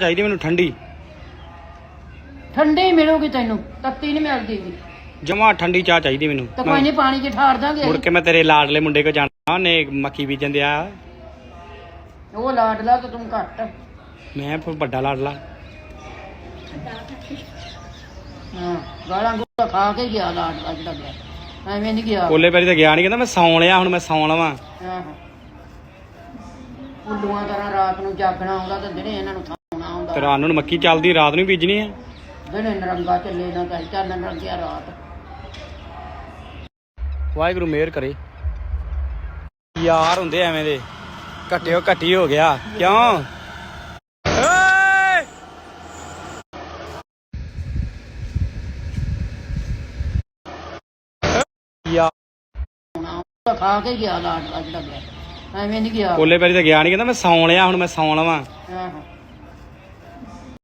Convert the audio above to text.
ਚਾਹੀਦੀ ਮੈਨੂੰ ਠੰਡੀ। ਠੰਡੀ ਮਿਲੂਗੀ ਤੈਨੂੰ ਤੱਤੀ ਨਹੀਂ ਮਿਲਦੀ ਗੀ। ਜਮਾ ਠੰਡੀ ਚਾਹ ਚਾਹੀਦੀ ਮੈਨੂੰ। ਤਾਂ ਕੋਈ ਨਹੀਂ ਪਾਣੀ 'ਚ ਠਾਰ ਦਾਂਗੇ ਮੁੜ ਅਸੀਂ। ਕੇ ਮੈਂ ਤੇਰੇ ਲਾਡਲੇ ਮੁੰਡੇ ਕੋ ਜਾਣਾ ਉਹਨੇ ਮੱਕੀ ਬੀਜਣ ਦਿਆ। ਉਹ ਲਾਡਲਾ ਤਾਂ ਤੂੰ ਘੱਟ। ਮੈਂ ਫਿਰ ਵੱਡਾ ਲਾਡਲਾ। ਹਾਂ ਗਾਲਾਂ ਗੋਲਾ ਖਾ ਕੇ ਗਿਆ ਲਾਡਲਾ ਜਿਹੜਾ ਗਿਆ। ਐਵੇਂ ਨਹੀਂ ਗਿਆ। ਕੋਲੇ ਪੈਰੀ ਤਾਂ ਗਿਆ ਨਹੀਂ ਕਹਿੰਦਾ ਮੈਂ ਸੌਂ ਲਿਆ ਹੁਣ ਮੈਂ ਸੌਂ ਲਵਾਂ ਆਹੋ। ਉੱਲੂਆਂ ਤਰ੍ਹਾਂ ਰਾਤ ਨੂੰ ਜਾਗਣਾ ਆਉਂਦਾ ਤੇ ਦਿਨੇ ਇਹਨਾਂ ਨੂੰ ਤੇ ਰਾਤ ਨੂੰ ਮੱਕੀ ਚੱਲਦੀ ਰਾਤ ਨੂੰ ਹੀ ਬੀਜਣੀ ਆ? ਦਿਨੇ ਨਰੰਗਾ ਚੱਲੇ ਨਾ ਤਾਂ ਚੱਲ ਨਰੰਗਿਆ ਰਾਤ। ਵਾਹਿਗੁਰੂ ਮਿਹਰ ਕਰੇ। ਯਾਰ ਹੁੰਦੇ ਐਵੇਂ ਦੇ ਘਟਿਓ ਘਟੀ ਹੋ ਗਿਆ। ਕਿਉਂ? ਓਏ! ਯਾਰ ਖਾ ਕੇ ਗਿਆ ਜਿਹੜਾ ਗਿਆ। ਐਵੇਂ ਨਹੀਂ ਗਿਆ। ਕੋਲੇ ਪੈਰੀ ਤਾਂ ਗਿਆ ਨਹੀਂ ਕਹਿੰਦਾ ਮੈਂ ਸੌਂ ਲਿਆ ਹੁਣ ਮੈਂ ਸੌਂ ਲਵਾਂ ਆਹੋ।